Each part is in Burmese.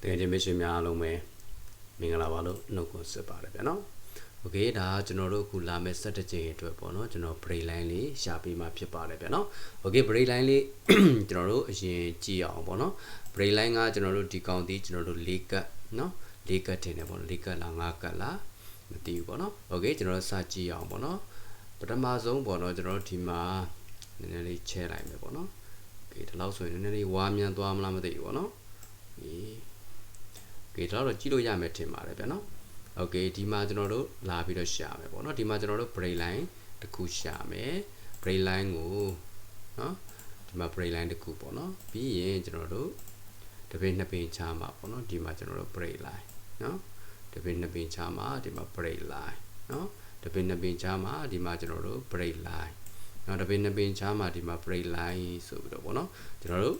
တကယ်ချင်းမရှိများအားလုံးပဲမင်္ဂလာပါလို့နှုတ်ခွန်းဆက်ပါတယ်ဗျာနော်โอเคဒါကကျွန်တော်တို့အခုလာမယ့်17ကြိမ်အတွက်ပေါ့နော်ကျွန်တော် break line လေးရှာပေးမှဖြစ်ပါတယ်ဗျာနော်โอเค break line လေး ကျွန်တော်တို့အရင်ကြည့်အောင်ပေါ့နော် break line ကကျွန်တော်တို့ဒီကောင်ဒီကျွန်တော်တို့၄ကတ်နော်၄ကတ်ထင်တယ်ပေါ့နော်၄ကတ်လား၅ကတ်လားမသိဘူးပေါ့နော်โอเคကျွန်တော်တို့စကြည့်အောင်ပေါ့နော်ပထမဆုံးပေါ့နော်ကျွန်တော်တို့ဒီမှာနည်းနည်းလေးချဲလိုက်မယ်ပေါ့နော်โอเคဒီလောက်ဆိုရင်နည်းနည်းလေးဝါမြန်သွားမလားမသိဘူးပေါ့နော်ဒီโอเ okay ဒါတော့ကြည့်လို့ရမယ်ထင်ပါတယ်ဗျာနော် okay ဒီမှာကျွန်တော်တို့လာပြီးတော့ရှာမယ်ပေါ့နော်ဒီမှာကျွန်တော်တို့ break line တစ်ခုရှာမယ် break line ကိုနော်ဒီမှာ break line တစ်ခုပေါ့နော်ပြီးရင်ကျွန်တော်တို့တပင်းနှစ်ပင်းချားမှာပေါ့နော်ဒီမှာကျွန်တော်တို့ break line နော်တပင်းနှစ်ပင်းချားမှာဒီမှာ break line နော်တပင်းနှစ်ပင်းချားမှာဒီမှာကျွန်တော်တို့ break line နော်တပင်းနှစ်ပင်းချားမှာဒီမှာ break line ဆိုပြီးတော့ပေါ့နော်ကျွန်တော်တို့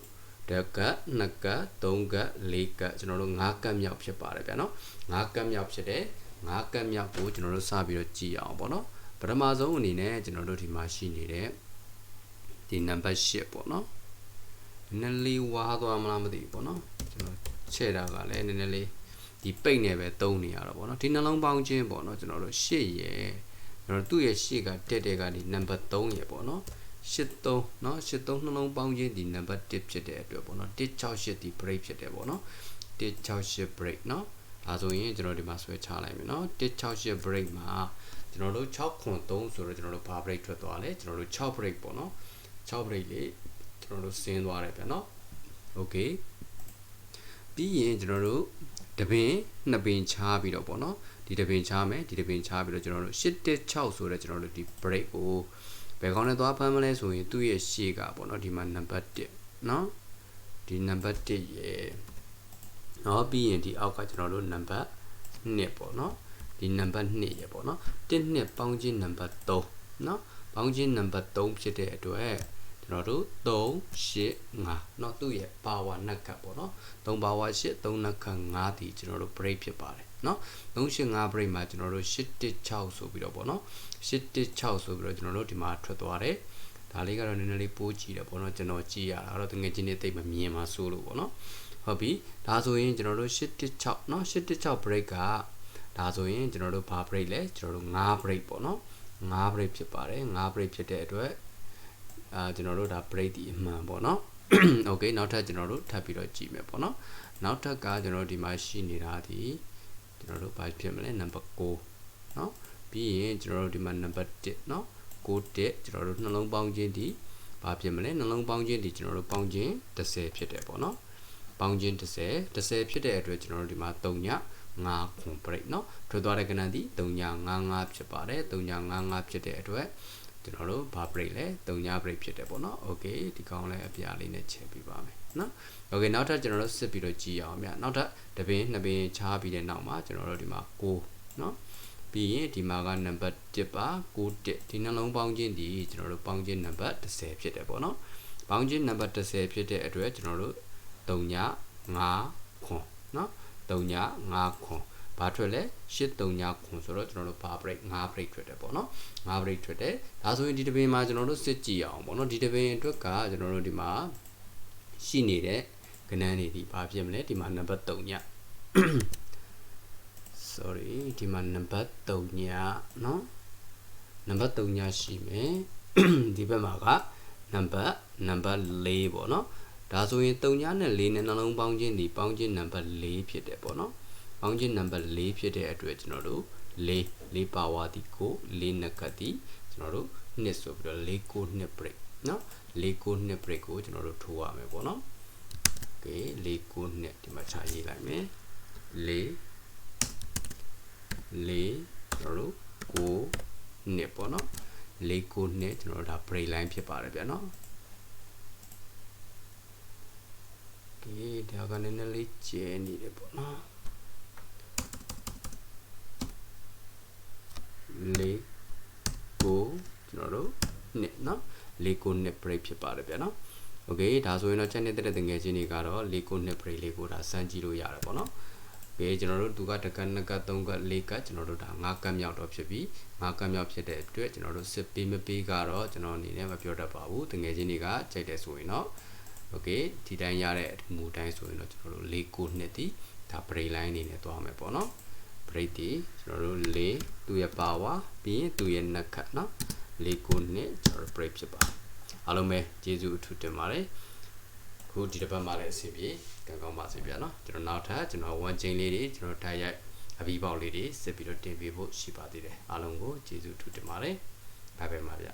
တက်ကနှစ်ကသုံးကလေးကကျွန်တော်တို့၅ကတ်မြောက်ဖြစ်ပါတယ်ဗျာနော်၅ကတ်မြောက်ဖြစ်တဲ့၅ကတ်မြောက်ကိုကျွန်တော်တို့စပြီးတော့ကြည့်အောင်ပေါ့နော်ပထမဆုံးအနေနဲ့ကျွန်တော်တို့ဒီမှာရှိနေတဲ့ဒီ number 8ပေါ့နော်နည်းနည်းလေးဝါသွားမလားမသိဘူးပေါ့နော်ကျွန်တော်ချဲ့တာကလည်းနည်းနည်းလေးဒီပိတ်နေပဲသုံးနေရတော့ပေါ့နော်ဒီနှလုံးပေါင်းခြင်းပေါ့နော်ကျွန်တော်တို့8ရယ်ကျွန်တော်တို့သူ့ရဲ့8ကတက်တဲ့ကဒီ number 3ရယ်ပေါ့နော် 83เนาะ83နှလုံးပေါင်းခြင်းဒီနံပါတ်1ဖြစ်တဲ့အတွက်ပေါ့နော်168ဒီ break ဖြစ်တယ်ပေါ့နော်168 break เนาะဒါဆိုရင်ကျွန်တော်ဒီမှာဆွဲချလိုက်မယ်เนาะ168 break မှာကျွန်တော်တို့6ခွန်3ဆိုတော့ကျွန်တော်တို့ဘာ break ထွက်သွားလဲကျွန်တော်တို့6 break ပေါ့နော်6 break လေးကျွန်တော်တို့ဆင်းသွားတယ်ဗျာเนาะ okay ပြီးရင်ကျွန်တော်တို့တပင်နှစ်ပင်ချားပြီးတော့ပေါ့နော်ဒီတပင်ချားမယ်ဒီတပင်ချားပြီးတော့ကျွန်တော်တို့816ဆိုတော့ကျွန်တော်တို့ဒီ break ကို ဘယ်ကောင်းနဲ့သွားဖမ်းမလဲဆိုရင်သူ့ရဲ့ရှေ့ကပေါ့နော်ဒီမှာနံပါတ်1เนาะဒီနံပါတ်1ရဲ့เนาะပြီးရင်ဒီအောက်ကကျွန်တော်တို့နံပါတ်2ပေါ့เนาะဒီနံပါတ်2ရဲ့ပေါ့เนาะ1နှစ်ပေါင်းခြင်းနံပါတ်3เนาะပေါင်းခြင်းနံပါတ်3ဖြစ်တဲ့အတွက်ကျွန်တော်တို့3 8 5เนาะသူ့ရဲ့ power နှက်ကပ်ပေါ့เนาะ3 power 8 3နှက်ကပ်5ဒီကျွန်တော်တို့ break ဖြစ်ပါတယ် เนาะ385 break မှာကျွန်တော်တို့816ဆိုပြီးတော့ပေါ့เนาะ816ဆိုပြီးတော့ကျွန်တော်တို့ဒီမှာထွက်သွားတယ်ဒါလေးကတော့နည်းနည်းလေးပိုးကြည့်တယ်ပေါ့เนาะကျွန်တော်ကြည့်ရတာတော့တကယ်ချင်းနေတိတ်မမြင်ပါဆိုလို့ပေါ့เนาะဟုတ်ပြီဒါဆိုရင်ကျွန်တော်တို့816เนาะ816 break ကဒါဆိုရင်ကျွန်တော်တို့ဘာ break လဲကျွန်တော်တို့5 break ပေါ့เนาะ5 break ဖြစ်ပါတယ်5 break ဖြစ်တဲ့အတွက်အာကျွန်တော်တို့ဒါ break ဒီအမှန်ပေါ့เนาะโอเคနောက်ထပ်ကျွန်တော်တို့ထပ်ပြီးတော့ကြည့်မယ်ပေါ့เนาะနောက်ထပ်ကကျွန်တော်ဒီမှာရှိနေတာဒီ ကျွန်တော်တို့ဘာဖြစ်မလဲ number 9เนาะပြီးရင်ကျွန်တော်တို့ဒီမှာ number 1เนาะ9တက်ကျွန်တော်တို့နှလုံးပေါင်းခြင်းဒီဘာဖြစ်မလဲနှလုံးပေါင်းခြင်းဒီကျွန်တော်တို့ပေါင်းခြင်း10ဖြစ်တယ်ပေါ့เนาะပေါင်းခြင်း10 10ဖြစ်တဲ့အတွက်ကျွန်တော်တို့ဒီမှာ3ည5ခွန် break เนาะထွက်သွားတဲ့ကဏ္ဍဒီ3ည55ဖြစ်ပါတယ်3ည55ဖြစ်တဲ့အတွက် ကျွန်တော်တို့ဘာ break လဲ၃ည break ဖြစ်တယ်ပေါ့နော် okay ဒီကောင်လည်းအပြာလေးနဲ့ချက်ပြီးပါမယ်နော် okay နောက်ထပ်ကျွန်တော်တို့စစ်ပြီးတော့ကြည့်အောင်မြတ်နောက်ထပ်တပင်းနှစ်ပင်းချားပြီးတဲ့နောက်မှာကျွန်တော်တို့ဒီမှာ6နော်ပြီးရင်ဒီမှာကနံပါတ်1ပါ61ဒီနှလုံးပေါင်းခြင်းဒီကျွန်တော်တို့ပေါင်းခြင်းနံပါတ်30ဖြစ်တယ်ပေါ့နော်ပေါင်းခြင်းနံပါတ်30ဖြစ်တဲ့အတွက်ကျွန်တော်တို့3ည9ခွန်နော်3ည9ခွန် ဘာထွက်လဲ8 3ညခွန်ဆိုတော့ကျွန်တော်တို့ဘာ break 5 break ထွက်တယ်ပေါ့နော်5 break ထွက်တယ်ဒါဆိုရင်ဒီတပင်မှာကျွန်တော်တို့စစ်ကြည့်အောင်ပေါ့နော်ဒီတပင်အတွက်ကကျွန်တော်တို့ဒီမှာရှိနေတဲ့ကဏ္ဍတွေဒီဘာဖြစ်မလဲဒီမှာနံပါတ်3ည sorry ဒီမှာနံပါတ်3ညเนาะနံပါတ်3ညရှိမယ်ဒီဘက်မှာကနံပါတ်နံပါတ်4ပေါ့เนาะဒါဆိုရင်3ညနဲ့4နဲ့နှလုံးပေါင်းခြင်းဒီပေါင်းခြင်းနံပါတ်4ဖြစ်တယ်ပေါ့เนาะ ပေါင်းခြင်းနံပါတ်4ဖြစ်တဲ့အတွက်ကျွန်တော်တို့4 4ပါဝါဒီကို4နက်ကတ်ဒီကျွန်တော်တို့နှစ်ဆိုပြီးတော့4 9နှစ် break เนาะ4 9နှစ် break ကိုကျွန်တော်တို့ထိုးရမယ်ပေါ့เนาะ okay 4 9နှစ်ဒီမှာခြာရေးလိုက်မယ်4လေးကျွန်တော်တို့ကိုနှစ်ပေါ့နော်လေးကိုနှစ်ကျွန်တော်တို့ဒါ break line ဖြစ်ပါတယ်ဗျာနော်ဒီဒါကနည်းနည်းလေးကျဲနေတယ်ပေါ့နော် နှစ်နော်လေးကိုနှစ် break ဖြစ်ပါတယ်ဗျာနော်โอเคဒါဆိုရင်တော့ channel တက်တဲ့ငွေချင်းတွေကတော့လေးကိုနှစ် break လေးကိုဒါစမ်းကြည့်လို့ရတယ်ပေါ့နော်ကဲကျွန်တော်တို့သူကတကတ်နှစ်ကတ်သုံးကတ်လေးကတ်ကျွန်တော်တို့ဒါ၅ကတ်မြောက်တော့ဖြစ်ပြီး၅ကတ်မြောက်ဖြစ်တဲ့အတွက်ကျွန်တော်တို့စစ်ပေးမပေးကတော့ကျွန်တော်အနေနဲ့မပြောတတ်ပါဘူးတငယ်ချင်းတွေကကြိုက်တယ်ဆိုရင်တော့ โอเคဒီတိုင်းရတဲ့မူတိုင်းဆိုရင်တော့ကျွန်တော်တို့၄ကိုနှစ်တီဒါ break line အနေနဲ့သွားမယ်ပေါ့နော် break တီကျွန်တော်တို့၄သူ့ရဲ့ power ပြီးရင်သူ့ရဲ့ net cut เนาะ ၄၉နှစ်ကျွန်တော် break ဖြစ်ပါတယ်အားလုံးပဲကျေးဇူးအထူးတင်ပါတယ်ခုဒီတစ်ပတ်မှလည်းအဆင်ပြေကံကောင်းပါစေဗျာနော်ကျွန်တော်နောက်ထပ်ကျွန်တော် one chain လေးတွေကျွန်တော်ထားရိုက်အပြီးပေါက်လေးတွေစစ်ပြီးတော့တင်ပြဖို့ရှိပါသေးတယ်အားလုံးကိုကျေးဇူးအထူးတင်ပါတယ်ဘိုင်ဘိုင်ပါဗျာ